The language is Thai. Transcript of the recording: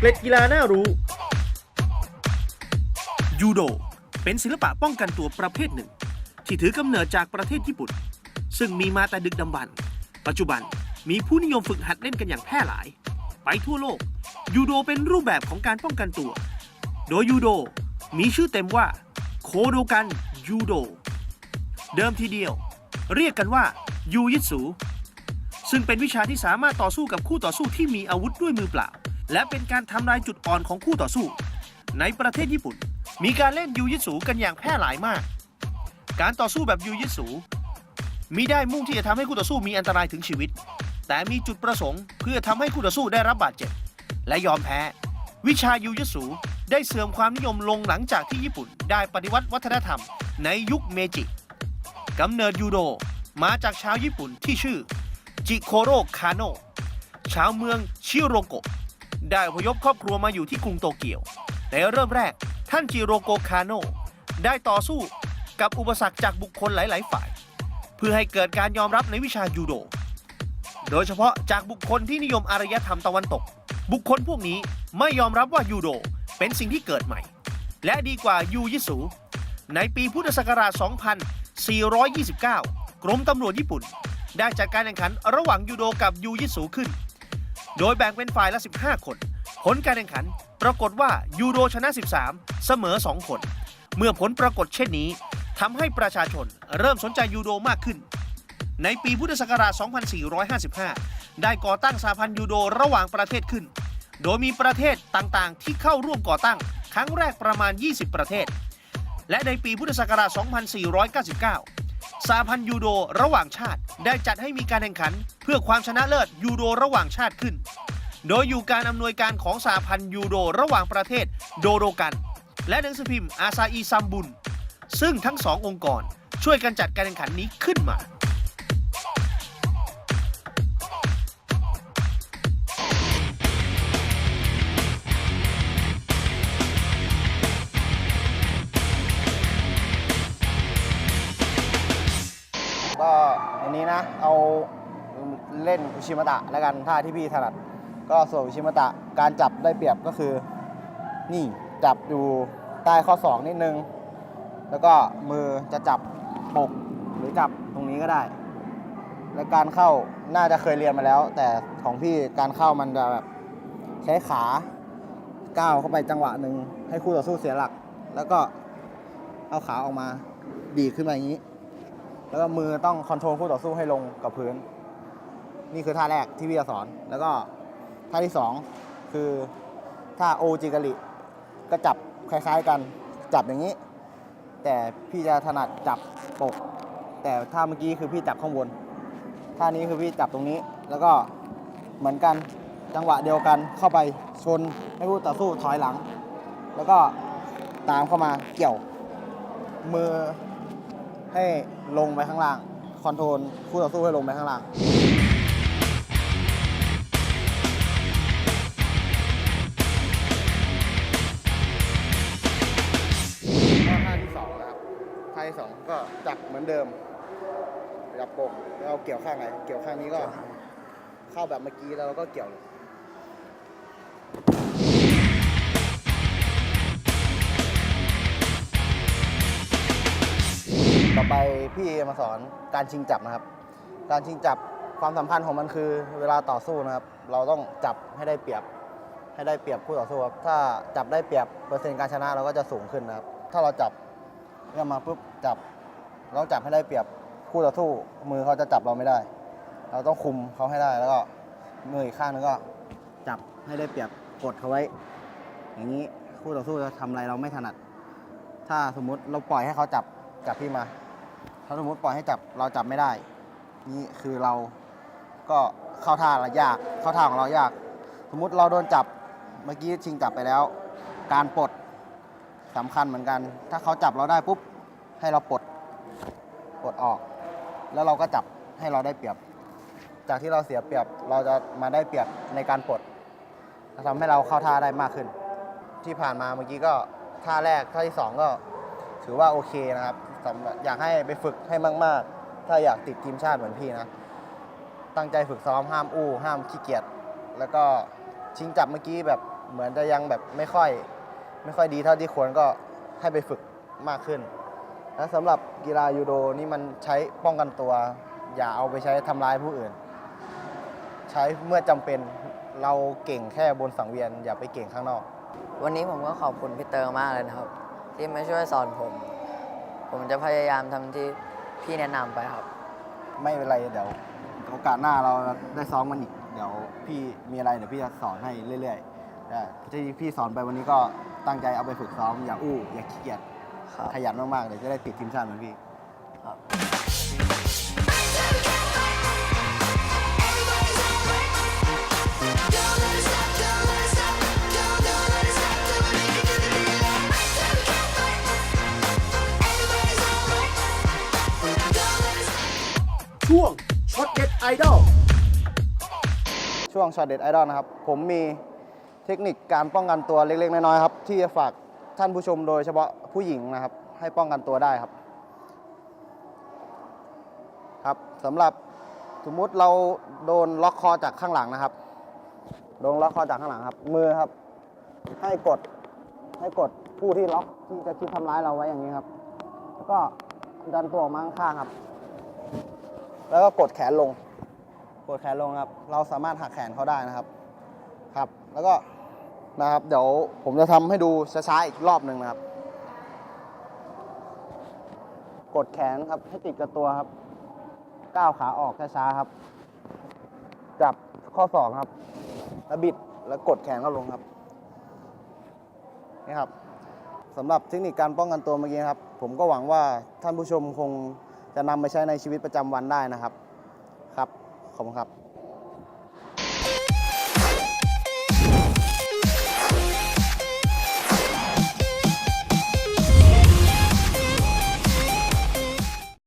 เกล็ดกีฬาน่ารู้ ยูโด เป็นศิลปะป้องกันตัวประเภทหนึ่ง ที่ถือกำเนิดจากประเทศญี่ปุ่น ซึ่งมีมาแต่ดึกดำบรรพ์ปัจจุบันมีผู้นิยมฝึกหัดเล่นกันอย่างแพร่หลาย ไปทั่วโลก ยูโดเป็นรูปแบบของการป้องกันตัว โดยยูโดมีชื่อเต็มว่า โคโดกันยูโด เดิมทีเดียว เรียกกันว่ายูยิตสูซึ่งเป็นวิชาที่สามารถต่อสู้กับคู่ต่อสู้ที่มีอาวุธด้วยมือเปล่า และเป็นการทำลายจุดอ่อนของคู่ต่อสู้ ในประเทศญี่ปุ่น มีการเล่นยูยิสูกันอย่างแพร่หลายมาก การต่อสู้แบบยูยิสูมีได้มุ่งที่จะทำให้คู่ต่อสู้มีอันตรายถึงชีวิต แต่มีจุดประสงค์เพื่อทำให้คู่ต่อสู้ได้รับบาดเจ็บ และยอมแพ้ วิชายูยิสูได้เสื่อมความนิยมลงหลังจากที่ญี่ปุ่น ได้ปฏิวัติวัฒนธรรม ในยุคเมจิกำเนิดยูโดมาจากชาวญี่ปุ่นที่ชื่อ จิโคโรคาโนชาวเมืองชิโรโกะ ได้อพยพครอบครัวมาอยู่ที่กรุงโตเกียว ในเริ่มแรกท่านจิโรโกคาโนได้ต่อสู้กับอุปสรรคจากบุคคลหลาย ๆ ฝ่าย เพื่อให้เกิดการยอมรับในวิชายูโด โดยเฉพาะจากบุคคลที่นิยมอารยธรรมตะวันตก บุคคลพวกนี้ไม่ยอมรับว่ายูโดเป็นสิ่งที่เกิดใหม่ และดีกว่ายูยิสู ในปีพุทธศักราช 2429 กรมตำรวจญี่ปุ่น ได้จัดการแข่งขันระหว่างยูโดกับยูยิสูขึ้น โดยแบ่งเป็นฝ่ายละ 15 คน ผลการแข่งขันปรากฏว่ายูโดชนะ 13 เสมอ 2 คน เมื่อผลปรากฏเช่นนี้ทำให้ประชาชนเริ่มสนใจยูโดมากขึ้น ในปีพุทธศักราช 2455 ได้ก่อตั้งสหพันธ์ยูโดระหว่างประเทศขึ้น โดยมีประเทศต่างๆ ที่เข้าร่วมก่อตั้งครั้งแรกประมาณ 20 ประเทศ และในปีพุทธศักราช 2499 สาพันธ์ยูโดระหว่างชาติ ได้จัดให้มีการแข่งขัน เพื่อความชนะเลิศยูโดระหว่างชาติขึ้น โดยอยู่การอำนวยการของสาพันธ์ยูโดระหว่างประเทศโดโดกัน และหนังสือพิมพ์อาซาอีซัมบุนซึ่งทั้งสององค์กรช่วยกันจัดการแข่งขันนี้ขึ้นมา นะ เอาเล่นอุชิมะตะแล้วกันท่าที่พี่ถนัด ก็ส่วนอุชิมะตะการจับได้เปรียบก็คือ นี่จับอยู่ใต้ข้อศอกนิดนึง แล้วก็มือจะจับปกหรือจับตรงนี้ก็ได้ และการเข้าน่าจะเคยเรียนมาแล้ว แต่ของพี่การเข้ามันจะแบบใช้ขาก้าวเข้าไปจังหวะหนึ่งให้คู่ต่อสู้เสียหลัก แล้วก็เอาขาออกมาดีขึ้นมาอย่างนี้ แล้วก็มือต้องคอนโทรลคู่ต่อสู้ให้ลงกับพื้น นี่คือท่าแรกที่พี่จะสอน แล้วก็ท่าที่สองคือท่าโอจิกาลิก็จับคล้ายๆกันจับอย่างนี้ แต่พี่จะถนัดจับปก แต่ท่าเมื่อกี้คือพี่จับข้างบนท่านี้คือพี่จับตรงนี้ แล้วก็เหมือนกันจังหวะเดียวกันเข้าไปชนให้คู่ต่อสู้ถอยหลัง แล้วก็ตามเข้ามาเกี่ยวมือ ให้ลงไปข้างล่าง คอนโทรลคู่ต่อสู้ให้ลงไปข้างล่างก็ท่าที่สองนะครับท่าที่สองก็จับเหมือนเดิมจับปกแล้วเอาเกี่ยวข้างไหน เกี่ยวข้างนี้ก็ เข้าแบบเมื่อกี้แล้วเราก็เกี่ยวเลย ต่อไปพี่มาสอนการชิงจับนะครับ การชิงจับความสัมพันธ์ของมันคือ เวลาต่อสู้นะครับ เราต้องจับให้ได้เปรียบ ให้ได้เปรียบคู่ต่อสู้ครับถ้าจับได้เปรียบเปอร์เซ็นต์การชนะเราก็จะสูงขึ้นนะครับ ถ้าเราจับเรียกมาปุ๊บจับเราจับให้ได้เปรียบคู่ต่อสู้มือเขาจะจับเราไม่ได้ เราต้องคุมเขาให้ได้แล้วก็มืออีกข้างนึงก็จับให้ได้เปรียบกดเขาไว้ อย่างนี้คู่ต่อสู้จะทำอะไรเราไม่ถนัด ถ้าสมมุติเราปล่อยให้เขาจับ จับพี่มา ถ้าสมมติปล่อยให้จับเราจับไม่ได้ นี่คือเราก็เข้าท่าเรายาก เข้าท่าของเรายาก สมมุติเราโดนจับเมื่อกี้ชิงจับไปแล้ว การปลดสำคัญเหมือนกัน ถ้าเขาจับเราได้ปุ๊บให้เราปลดปลดออก แล้วเราก็จับให้เราได้เปรียบ จากที่เราเสียเปรียบเราจะมาได้เปรียบในการปลดจะทำให้เราเข้าท่าได้มากขึ้น ที่ผ่านมาเมื่อกี้ก็ท่าแรกท่าที่สองก็ถือว่าโอเคนะครับ สำหรับอยากให้ไปฝึกให้มาก ๆ ถ้าอยากติดทีมชาติเหมือนพี่นะ ตั้งใจฝึกซ้อมห้ามอู้ห้ามขี้เกียจแล้วก็ชิงจับเมื่อกี้แบบเหมือนจะยังแบบไม่ค่อย ไม่ค่อยดีเท่าที่ควรก็ให้ไปฝึกมากขึ้น และสำหรับกีฬายูโดนี่มันใช้ป้องกันตัว อย่าเอาไปใช้ทำร้ายผู้อื่น ใช้เมื่อจำเป็นเราเก่งแค่บนสังเวียน อย่าไปเก่งข้างนอก วันนี้ผมก็ขอบคุณพี่เตอร์มากเลยนะครับ ที่มาช่วยสอนผม ผมจะพยายามทำที่พี่แนะนำไปครับ ไม่เป็นไรเดี๋ยวโอกาสหน้าเราได้ซ้อมกันอีกเดี๋ยวพี่มีอะไรเดี๋ยวพี่จะสอนให้เรื่อยๆแต่ที่พี่สอนไปวันนี้ก็ตั้งใจเอาไปฝึกซ้อมอย่าอู้อย่าขี้เกียจครับ ขยันมากๆเดี๋ยวจะได้ติดทีมชาติเหมือนพี่ ครับ ช่วงช็อตเด็ดไอดอลนะครับ ผมมีเทคนิคการป้องกันตัวเล็กๆ น้อยๆครับ ที่จะฝากท่านผู้ชมโดยเฉพาะผู้หญิงนะครับ ให้ป้องกันตัวได้ครับ ครับสำหรับสมมุติเราโดนล็อกคอจากข้างหลังนะครับ โดนล็อกคอจากข้างหลังครับ มือครับ ให้กดให้กดผู้ที่ล็อกที่จะคิดทำร้ายเราไว้อย่างนี้ครับ แล้วก็ดันตัวออกมาข้างครับ แล้วก็กดแขนลง กดแขนลงครับ เราสามารถหักแขนเขาได้นะครับ ครับ แล้วก็นะครับ เดี๋ยวผมจะทำให้ดูช้าๆอีกรอบหนึ่งนะครับ กดแขนครับให้ติดกับตัวครับก้าวขาออกช้าๆครับ จับข้อศอกครับ แล้วบิดแล้วกดแขนเข้าลงครับ นี่ครับสำหรับเทคนิคการป้องกันตัวเมื่อกี้ครับ ผมก็หวังว่าท่านผู้ชมคงจะนำไปใช้ในชีวิตประจำวันได้นะครับ ขอบคุณครับ